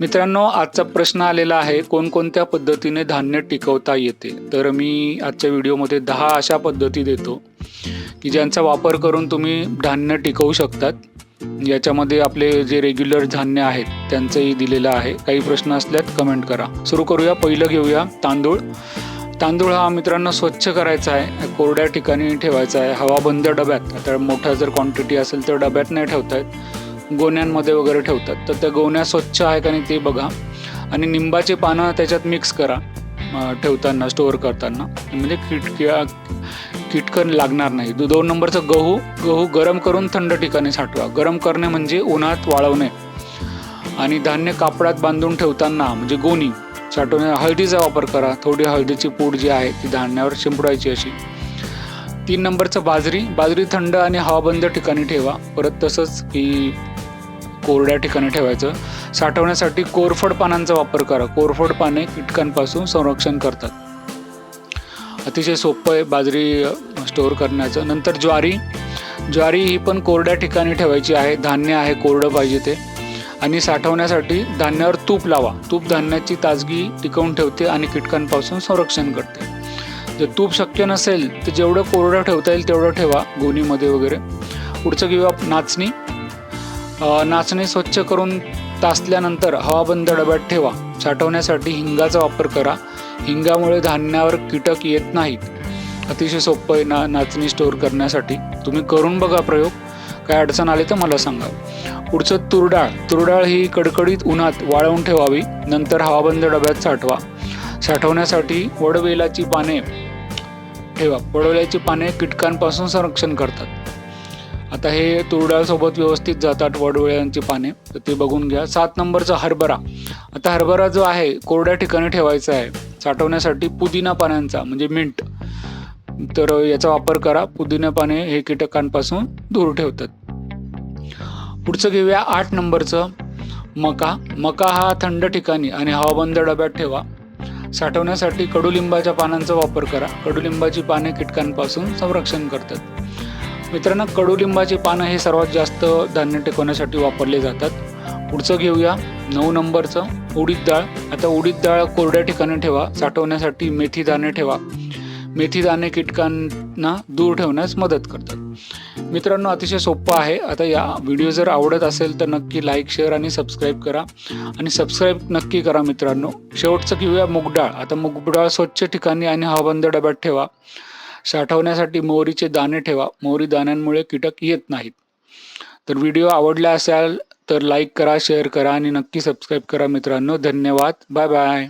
मित्रांनो आजचा प्रश्न आलेला आहे कोणकोणत्या पद्धतीने धान्य टिकवता येते? तर मी आजच्या व्हिडिओमध्ये दहा अशा पद्धती देतो की ज्यांचा वापर करून तुम्ही धान्य टिकवू शकतात. याच्यामध्ये आपले जे रेग्युलर धान्य आहेत त्यांचंही दिलेलं आहे. काही प्रश्न असल्यात कमेंट करा. सुरू करूया. पहिलं घेऊया. तांदूळ. तांदूळ हा मित्रांनो स्वच्छ करायचा आहे कोरड्या ठिकाणी ठेवायचा आहे. हवाबंद डब्यात. आता मोठा जर क्वांटिटी असेल तर डब्यात नाही ठेवता येत. गोण्यांमध्ये वगैरे ठेवतात. तर त्या गोण्या स्वच्छ आहे का नाही ते बघा. आणि निंबाचे पानं त्याच्यात मिक्स करा ठेवताना स्टोअर करताना. म्हणजे किटक्या किटकन लागणार नाही. दोन नंबरचं गहू गहू गरम करून थंड ठिकाणी साठवा. गरम करणे म्हणजे उन्हात वाळवणे. आणि धान्य कापडात बांधून ठेवताना म्हणजे गोणी साठवणे हळदीचा वापर करा. थोडी हळदीची पूड जी आहे ती धान्यावर शिंपडायची अशी. तीन नंबरचं बाजरी. बाजरी थंड आणि हवाबंद ठिकाणी ठेवा. परत तसंच की कोरड्या ठिकाणी ठेवायचं. साठवण्यासाठी कोरफड पानांचा वापर करा. कोरफड पाने कीटकांपासून संरक्षण करतात. अतिशय सोपं आहे बाजरी स्टोअर करण्याचं. नंतर ज्वारी. ज्वारी ही पण कोरड्या ठिकाणी ठेवायची आहे. धान्य आहे कोरडं पाहिजे ते. आणि साठवण्यासाठी धान्यावर तूप लावा. तूप धान्याची ताजगी टिकवून ठेवते आणि कीटकांपासून संरक्षण करते. जर तूप शक्य नसेल तर जेवढं कोरडं ठेवता येईल तेवढं ठेवा. गोणीमध्ये वगैरे. पुढचं किंवा नाचणी. नाचणी स्वच्छ करून तासल्यानंतर हवाबंद डब्यात ठेवा. साठवण्यासाठी हिंगाचा वापर करा. हिंगामुळे धान्यावर कीटक येत नाहीत. अतिशय सोपं आहे ना नाचणी स्टोअर करण्यासाठी. तुम्ही करून बघा प्रयोग. काय अडचण आली तर मला सांगा. पुढचं तुरडाळ. तुरडाळ ही कडकडीत उन्हात वाळवून ठेवावी. नंतर हवाबंद डब्यात साठवा. साठवण्यासाठी वडवेलाची पाने ठेवा. वडवेलाची पाने कीटकांपासून संरक्षण करतात. आता हे तुरडाळसोबत व्यवस्थित जातात वडवळ्यांची पाने. तर ते बघून घ्या. सात नंबरचा हरभरा. आता हरभरा जो आहे कोरड्या ठिकाणी ठेवायचा आहे. साठवण्यासाठी पुदिना पानांचा म्हणजे मिंट तर याचा वापर करा. पुदिना पाने हे कीटकांपासून दूर ठेवतात. पुढचं घेऊया आठ नंबरचं मका. मका हा थंड ठिकाणी आणि हवाबंद डब्यात ठेवा. साठवण्यासाठी कडुलिंबाच्या पानांचा वापर करा. कडुलिंबाची पाने कीटकांपासून संरक्षण करतात. मित्रांनो कडुलिंबाची पानं हे सर्वात जास्त धान्य टिकवण्यासाठी वापरले जातात. पुढचं घेऊया नऊ नंबरचं. उडीद डाळ. आता उडीद डाळ कोरड्या ठिकाणी ठेवा. साठवण्यासाठी मेथी दाणे ठेवा. मेथी दाणे कीटकांना दूर ठेवण्यास मदत करतात. मित्रांनो अतिशय सोपं आहे. आता या व्हिडिओ जर आवडत असेल तर नक्की लाईक शेअर आणि सबस्क्राईब करा. आणि सबस्क्राईब नक्की करा मित्रांनो. शेवटचं घेऊया मुगडाळ आता मुगडाळ स्वच्छ ठिकाणी आणि हवाबंद डब्यात ठेवा. साठवण्यासाठी मोहरीचे दाणे ठेवा. मोहरी दाण्यांमुळे कीटक येत नाहीत. तर व्हिडिओ आवडला असाल तर लाईक करा शेअर करा आणि नक्की सबस्क्राईब करा मित्रांनो. धन्यवाद. Bye bye.